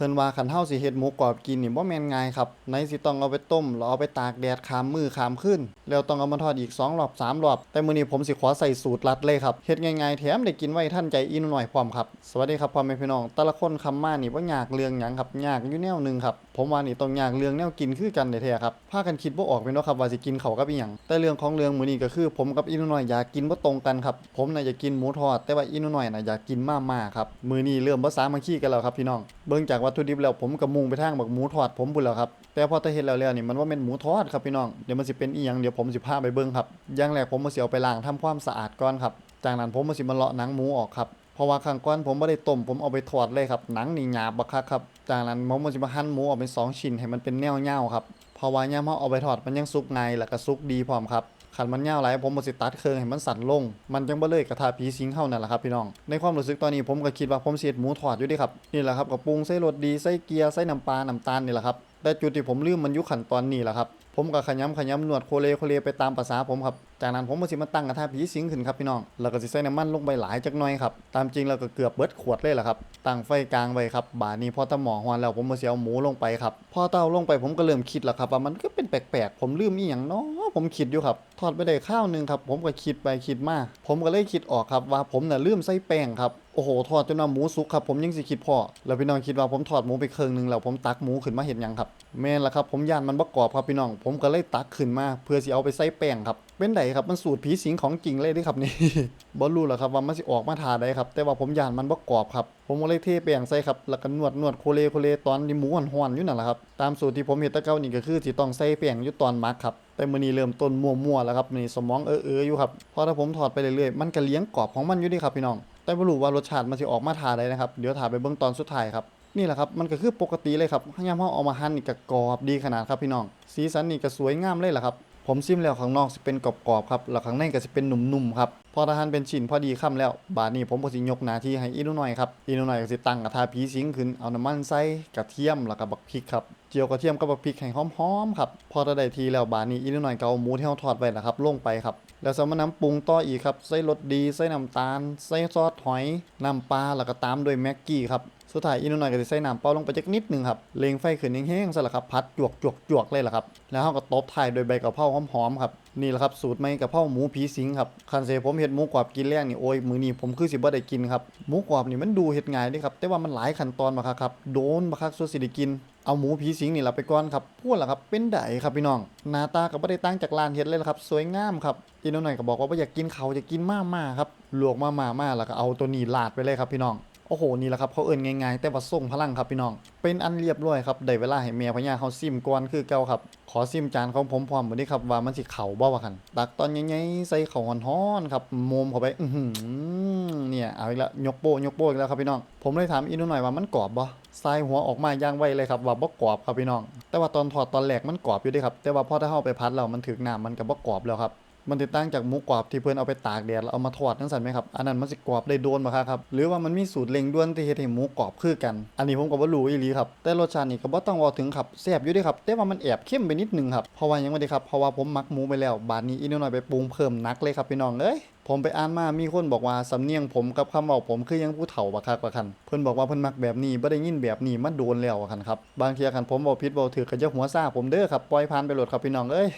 พิ่นว่าคันเฮาสิเฮ็ดหมูกรอบกินนี่บ่แม่นง่ายครับไหนสิต้องเอาไปต้มแล้วเอาไปตากแดดขามมือขามคืนแล้วต้องเอามาทอดอีก2รอบ3รอบ แต่มื้อนี้ผมสิขอใส่สูตรลัดเลยครับเฮ็ดง่ายๆแถมได้กินไว้ทันใจอีกหน่อยพร้อมครับ สวัสดีครับพ่อแม่พี่น้อง แต่ละคนคำมานี่บ่ยากเรื่องหยังครับยากอยู่แนวหนึงครับ ผมว่านี่ต้องยากเรื่องแนวกินคือกันแท้ๆครับพากันคิดบ่ออกแม่นบ่ครับว่าสิกินเข้ากับอีหยังแต่เรื่องของเรื่องมื้อนี้ก็คือ ผมกับอีหน่อยอยากกินบ่ตรงกันครับผมน่ะอยากกินหมูทอดแต่ว่าอีหน่อยน่ะอยากกินมาม่าครับมื้อนี้เริ่มบ่สามัคคีกันแล้วครับพี่น้องเบิ่งจากวัตถุดิบแล้วผมก็มุ่งไปทางบักหมูทอดผมบุญแล้วครับแต่พอแต่เห็นแล้วแล้วนี่มันว่าเป็นหมูทอดครับพี่น้องเดี๋ยวมันสิเป็นอีหยังเดี๋ยวผมสิพาไปเบิ่งครับอย่างแรกผมมาเสียวไปล้างทำความสะอาดก่อนครับจากนั้นผมมาสิมาเลาะหนังหมูออกครับ ราะว่าข้างก้อนผมไม่ได้ต้มผมเอาไปทอดเลยครับหนังนี่หยาบบักคักครับจากนั้นผมมันจะมาหั่นหมูออกเป็นสองชิ้นให้มันเป็นแนวเงาครับเพราะว่าย่ามเราเอาไปทอดมันยังสุกไงแล้วก็สุกดีพร้อมครับขันมันเงาวไรผมมันสิตัดเครื่องให้มันสั่นลง มันจังบ่เลยกระทาผีสิงเข้านั่นแหละครับพี่น้อง ในความรู้สึกตอนนี้ผมก็คิดว่าผมเสียดหมูทอดอยู่ดิครับนี่แหละครับกับปรุงใส่รสดีใส่เกียร์ใส่น้ำปลาน้ำตาลนี่แหละครับแต่จุดที่ผมลืมมันยู่ขั้นตอนนี้แหละครับ ผมก็ขยำขยำนวดโคเลโคเลไปตามภาษาผมครับ จากนั้นผมก็สิมาตั้งกระทะผีสิงขึ้นครับพี่น้อง แล้วก็สิใส่น้ำมันลงไปหลายจักหน่อยครับ ตามจริงเราก็เกือบเบิดขวดเลยแหละครับ ตั้งไฟกลางไว้ครับ บานี้พอตะหมอฮวนแล้วผมมาเสียวหมูลงไปครับ พอเต้าลงไปผมก็เริ่มคิดแล้วครับว่ามันก็เป็นแปลกๆ ผมลืมอีหยังเนาะ ผมคิดอยู่ครับทอดไปได้ข้าวหนึ่งครับ ผมก็คิดไปคิดมาผมก็เลยคิดออกครับว่าผมน่ะลืมใส่แป้งครับโอ้โหทอดจนว่าหมูสุกครับผมยังสิคิดพอแล้วพี่น้องคิดว่าผมทอดหมูไปเครึ่งหนึงแล้วผมตักหมูขึ้นมาเห็นยังครับแม่นละครับผมย่านมันบ่กอบครับพี่น้อง ผมก็เลยตักขึ้นมาเพื่อสิเอาไปใส่แป้งครับเป็นไดครับมันสูตรผีสิงของจริงเลยเด้ครับนี่บ่รู้หรอครับว่ามันสิออกมาทาใดครับ แต่ว่าผมย่านมันบ่กอบครับผมก็เลยเทแป้งใส่ครับแล้วก็นวดนวดโคเลโคเลตอนที่หมูห่อนๆอยู่นั่นแหละครับ ตามสูตรที่ผมเห็นตะเก่านี่ก็คือสิต้องใส่เปียงอยู่ตอนหมักครับ แต่มื้อนี้เริ่มต้นมั่วๆแล้วครับนี่สมองเออๆอยู่ครับพอถ้าผมถอดไปเรื่อยๆมันก็เลี้ยงกรอบของมันอยู่ดีครับพี่น้อง แต่บ่รู้ว่ารสชาติมันสิออกมาทาได้นะครับ เดี๋ยวถ่ายไปเบื้องตอนสุดท้ายครับนี่แหละครับมันก็คือปกติเลยครับยามเฮาเอามาหั่นนี่ก็กรอบดีขนาดครับพี่น้อง สีสันนี่ก็สวยงามเลยล่ะครับ ผมซิมแล้วข้างนอกสิเป็นกรอบๆครับแล้วข้างในก็สิเป็นนุ่มๆครับพอทหารเป็นชิ้นพอดีค่ำแล้ว บาดนี้ผมก็สิยกหน้าที่ให้อีนุหน่อยครับอีนุหน่อยก็สิตั้งกระทะผีสิงขึ้นเอาน้ำมันใส่กระเทียมแล้วก็บักพริกครับเจียวกระเทียมกับบักพริกให้หอมๆครับพอถ้าได้ทีแล้วบาดนี้อีนุหน่อยก็เอาหมูที่เราทอดไว้นะครับลงไปครับแล้วสมะน้ำปรุงต่ออีกครับใส่รสดีใส่น้ำตาลใส่ซอสหอยน้ำปลาแล้วก็ตามด้วยแม็กกี้ครับ สุดท้ายอีกหน่อยก็จะใส่น้ำเปล่าลงไปจักนิดหนึงครับเล็งไฟขึ้นแห้งๆซะละครับพัดจวกจวกจวกเลยล่ะครับแล้วเราก็ตบท้ายโดยใบกะเพราหอมๆครับนี่แหละครับสูตรใหม่กะเพราหมูผีสิงครับคันเซผมเฮ็ดหมูกรอบกินแรงนี่โอ้ยมือนี้ผมคือสิบ่ได้กินครับหมูกรอบนี่มันดูเฮ็ดง่ายด้ครับแต่ว่ามันหลายขั้นตอนบักคักครับโดนบักคักสุดสิได้กินเอาหมูผีสิงนี่ละไปก่อนครับพูดล่ะครับเป็นไดครับพี่น้องหน้าตาก็บ่ได้ตั้งจากร้านเฮ็ดเลยล่ะครับ สวยงามครับอีกหน่อยก็บอกว่าอยากกินเขาอยากกินมาม่าครับลวกมาม่ามาแล้วก็เอาตัวนี้ลาดไปเลยครับพี่น้อง โอ้โหนี่แหละครับเขาเอิ้นง่ายๆแต่ว่าส่งพลังครับพี่น้อง เป็นอันเรียบร้อยครับได้เวลาให้แม่พญาเขาซิมก่อนคือเก่าครับขอซิมจานของผมพร้อมมื้อนี้ครับว่ามันสิเข้าบ่ว่าคั่นตักตอนใหญ่ๆใส่เข้าวฮ้อนๆครับโมมเข้าไปอืเนี่ยเอาอีกแล้วยกโป้ยกโป้อีกแล้วครับพี่น้อง ผมเลยถามอีนุหน่อยว่ามันกรอบบ่ทรายหัวออกมาย่างไวเลยครับว่าบ่กรอบครับพี่น้อง แต่ว่าตอนถอดตอนแรกมันกรอบอยู่ด้วยครับแต่ว่าพอถ้าเฮาไปพัดแล้วมันถึกน้ำมันก็บ่กรอบแล้วครับ มันติดตั้งจากหมูกรอบที่เพื่อนเอาไปตากแดดแล้วเอามาทอดนั่นสันไหมครับอันนั้นมันสิกรอบได้โดนมาครับหรือว่ามันมีสูตรเล็งด้วนที่เฮ็ดให้หมูกรอบคือกัน อันนี้ผมก็บ่รู้อีหลีครับแต่รสชาตินี่ก็บ่ต้องว่าถึงครับแซ่บอยู่ด้ครับแต่ว่ามันแอบเข้มไปนิดนึงครับเพราะว่ายังไม่ได้ครับเพราะว่าผมมักหมูไปแล้วบาดนี้อีกหน่อยไปปรุงเพิ่มหนักเลยครับพี่น้องเอ้ยผมไปอ่านมามีคนบอกว่าสำเนียงผมกับคำเว้าผมคือยังผู้เฒ่าบักคักบักคันเพิ่นบอกว่าเพิ่นมักแบบนี้บ่ได้ยินแบบนี้มาโดนแล้วอะคันครับบางเทียคันผมเว้าผิดเว้าถูกก็อย่าหัวซ่าผมเด้อครับปล่อยผ่านไปโลดครับพี่น้องเอ้ย